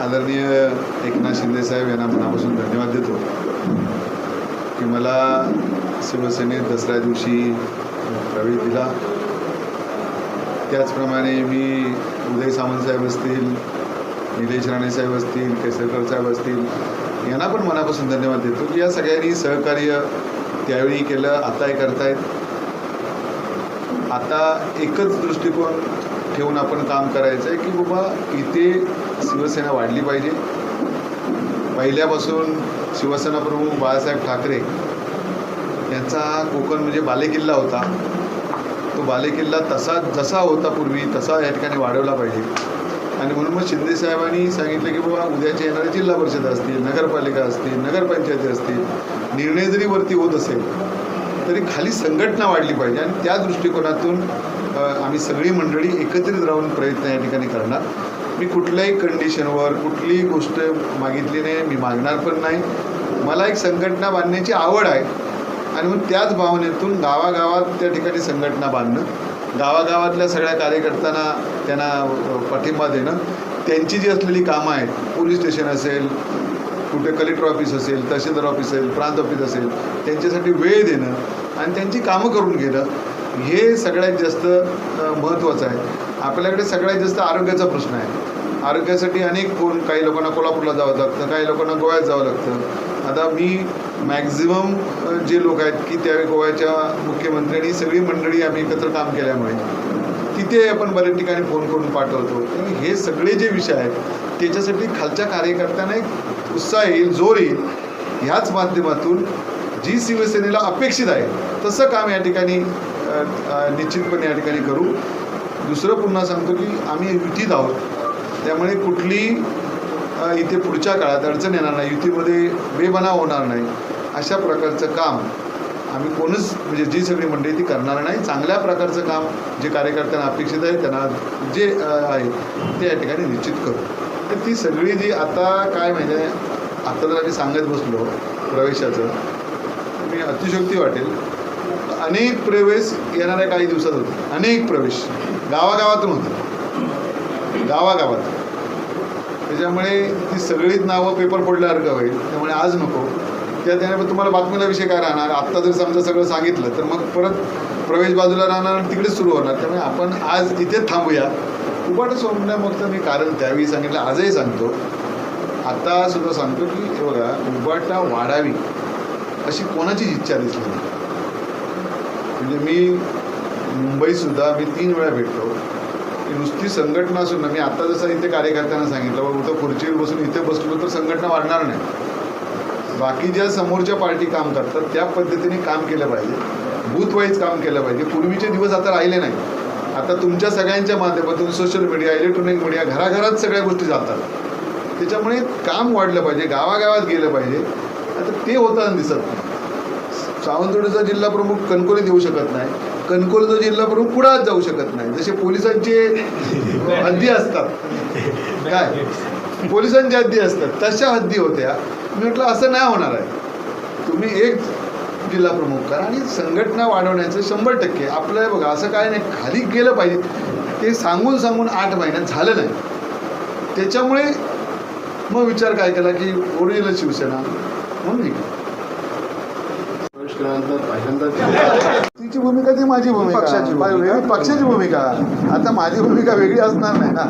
आदरणीय एकनाथ शिंदे साहेब यांना मनापासून धन्यवाद देतो की मला शिवसेनेत दसऱ्या दिवशी प्रवेश दिला. त्याचप्रमाणे मी उदय सामंत साहेब असतील निलेश राणे साहेब असतील केसरकर साहेब असतील यांना पण मनापासून धन्यवाद देतो की या सगळ्यांनी सहकार्य त्यावेळी केलं आताही करतायत. आता एकच दृष्टिकोन ठेवून आपण काम करायचं आहे की बाबा इथे शिवसेना वाढली पाहिजे. पहिल्यापासून शिवसेना प्रमुख बाळासाहेब ठाकरे यांचा कोकण म्हणजे बालेकिल्ला होता. तो बालेकिल्ला तसा जसा होता पूर्वी तसा या ठिकाणी वाढवला पाहिजे. आणि म्हणून मग शिंदे साहेबांनी सांगितलं की बाबा उद्याच्या येणाऱ्या जिल्हा परिषद असतील नगरपालिका असतील नगरपंचायती असतील निर्णय जरी वरती होत असेल तरी खाली संघटना वाढली पाहिजे. आणि त्या दृष्टिकोनातून आम्ही सगळी मंडळी एकत्रित राहून प्रयत्न या ठिकाणी करणार. मी कुठल्याही कंडिशनवर कुठलीही गोष्ट मागितली नाही मी मागणार पण नाही. मला एक संघटना बांधण्याची आवड आहे. आणि मग त्याच भावनेतून गावागावात त्या ठिकाणी संघटना बांधणं गावागावातल्या सगळ्या कार्यकर्त्यांना त्यांना पाठिंबा देणं त्यांची जी असलेली कामं आहेत पोलीस स्टेशन असेल कुठे कलेक्टर ऑफिस असेल तहसीलदार ऑफिस असेल प्रांत ऑफिस असेल त्यांच्यासाठी वेळ देणं आणि त्यांची कामं करून घेणं हे सगळ्यात जास्त महत्त्वाचं आहे. आपल्याकडे सगळ्यात जास्त आरोग्याचा प्रश्न आहे. आरोग्यासाठी अनेक कोण काही लोकांना कोल्हापूरला जावं लागतं काही लोकांना गोव्यात जावं लागतं. आता मी मॅक्झिमम जे लोक आहेत की त्यावेळी गोव्याच्या मुख्यमंत्र्यांनी सगळी मंडळी आम्ही एकत्र काम केल्यामुळे तिथे आपण बऱ्याच ठिकाणी फोन करून पाठवतो. आणि हे सगळे जे विषय आहेत त्याच्यासाठी खालच्या कार्यकर्त्यांना एक उत्साह येईल जोर येईल. ह्याच माध्यमातून जी शिवसेनेला अपेक्षित आहे तसं काम या ठिकाणी निश्चितपणे या ठिकाणी करू. दुसरं पुन्हा सांगतो की आम्ही युतीत आहोत. त्यामुळे कुठली इथे पुढच्या काळात अडचण येणार नाही. युतीमध्ये बेबनाव होणार नाही. अशा प्रकारचं काम आम्ही कोणच म्हणजे जी सगळी मंडळी ती करणार नाही. चांगल्या प्रकारचं काम जे कार्यकर्त्यांना अपेक्षित आहे त्यांना जे आहे ते या ठिकाणी निश्चित करू. तर ती सगळी जी आता काय म्हणजे आता जर आम्ही सांगत बसलो प्रवेशाचं मी अतिशयोक्ती वाटेल. अनेक प्रवेश येणाऱ्या काही दिवसात होते अनेक प्रवेश. गावागावातून होते गावागावात. त्याच्यामुळे ती सगळीच नावं पेपर पडल्यासारखं होईल. त्यामुळे आज नको. त्या त्याने तुम्हाला बातमीला विषय काय राहणार? आत्ता जर समजा सगळं सांगितलं तर मग परत प्रवेश बाजूला राहणार आणि तिकडेच सुरू होणार. त्यामुळे आपण आज इथेच थांबूया. उबाट सोडण्यामागचं मी कारण त्यावेळी सांगितलं आजही सांगतो. आता सुद्धा सांगतो की हे बघा उबाटा वाढावी अशी कोणाचीच इच्छा दिसली नाही. म्हणजे मी मुंबईसुद्धा मी तीन वेळा भेटलो की नुसती संघटना असून ना मी आत्ता जसं इथे कार्यकर्त्यांना सांगितलं बाबा उठं खुर्चीवर बसून इथे बसलो तर संघटना वाढणार नाही. बाकी ज्या समोरच्या पार्टी काम करतात त्या पद्धतीने काम केलं पाहिजे. बूथ वाईज काम केलं पाहिजे. पूर्वीचे दिवस आता राहिले नाही आता तुमच्या सगळ्यांच्या माध्यमातून सोशल मीडिया इलेक्ट्रॉनिक मीडिया घराघरात सगळ्या गोष्टी जातात त्याच्यामुळे काम वाढलं पाहिजे गावागावात गेलं पाहिजे. आता ते होताना दिसत नाही. सावंतवाडीचा जिल्हा प्रमुख कणकोलीत येऊ शकत नाही. कणकोलीचा जिल्हा प्रमुख कुडाळात जाऊ शकत नाही. जसे पोलिसांचे हद्दी असतात. काय? पोलिसांच्या हद्दी असतात. तशा हद्दी होत्या. मी म्हटलं असं नाही होणार आहे. तुम्ही एक जिल्हा प्रमुख करा आणि संघटना वाढवण्याचं शंभर टक्के. आपलं बघा असं काय नाही. खाली गेलं पाहिजे. ते सांगून सांगून आठ महिन्यात झालं नाही. त्याच्यामुळे मग विचार काय केला की ओरिजिनल शिवसेना? म्हणून तिची भूमिका ती माझी भूमिका. पक्षाची भूमिका. आता माझी भूमिका वेगळी असणार नाही ना.